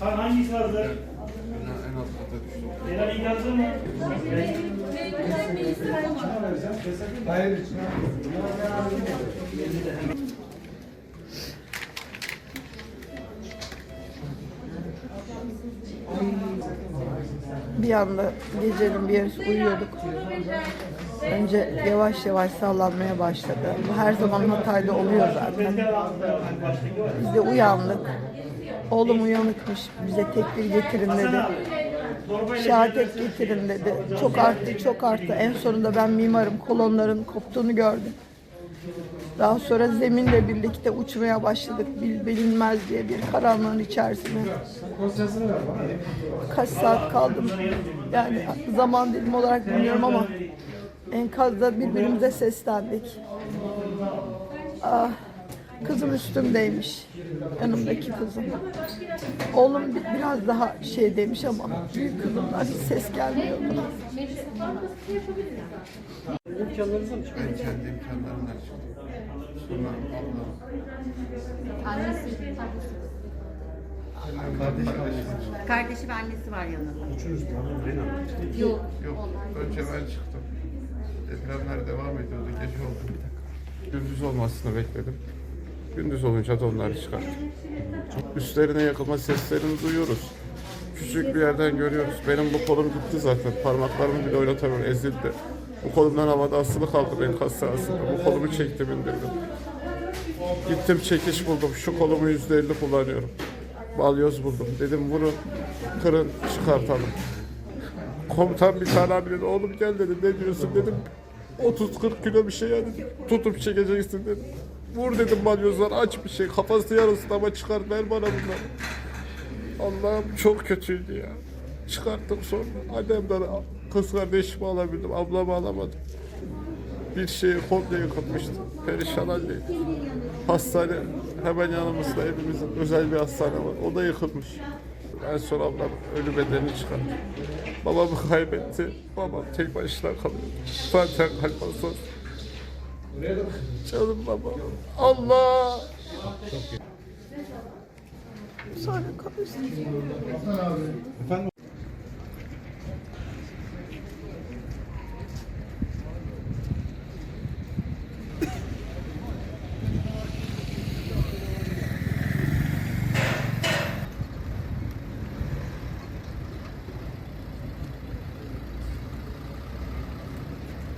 Kan hangisi hazır? En, en alt kata düştü. Eren ilk hazır mı? Bir anda gecenin bir yarısı uyuyorduk. Önce yavaş yavaş sallanmaya başladı. Bu her zaman Hatay'da oluyor zaten. Biz de uyandık. Oğlum uyanıkmış. Bize tekbir getirin dedi. Şehadet getirin dedi. Çok arttı, çok arttı. En sonunda ben mimarım. Kolonların koptuğunu gördüm. Daha sonra zeminle birlikte uçmaya başladık. Bil, bilinmez diye bir karanlığın içerisine. Kaç saat kaldım. Yani zaman dilimi olarak bilmiyorum ama enkazda birbirimize seslendik. Ah, kızım üstümdeymiş. Yanımdaki kızım. Oğlum bi- biraz daha şey demiş ama büyük kızımdan hiç ses gelmiyordu. Ben kendi imkanlarımla çıktım. Sonra ablam, Annesi, annem, kardeşim. kardeşi ve annesi var yanında. Yok. Yok, önce ben çıktım. Depremler devam ediyordu, gece oldu. Gündüz olmasını bekledim. Gündüz olunca da onları çıkarttım. Üstlerine yakılma seslerini duyuyoruz. Küçük bir yerden görüyoruz. Benim bu kolum gitti zaten. Parmaklarımı bile oynatamıyorum, ezildi. Bu kolumdan havada asılı kaldım enkaz sahasında. Bu kolumu çektim indirdim. Gittim çekiş buldum. Şu kolumu yüzde elli kullanıyorum. Balyoz buldum. Dedim vurun, kırın, çıkartalım. Komutan bir tane abi dedi, oğlum gel dedi, ne diyorsun dedim. 30-40 kilo bir şey ya dedim. Tutup çekeceksin dedim. Vur dedim balyozlar, aç bir şey, kafası yarısı ama çıkar, ver bana bunları. Allah'ım çok kötüydü ya. Çıkarttım sonra. Annemden kız kardeşimi alabildim, ablamı alamadım. Bir şey komple yıkılmıştı. Perişan haldeydi. Hastane hemen yanımızda evimizin özel bir hastane var. O da yıkılmış. En son ablam ölü bedenini çıkarttı. Babamı kaybetti. Babam tek başına kalıyor. Zaten kalp hastası. Canım babam. Allah! Sonra konuştuk.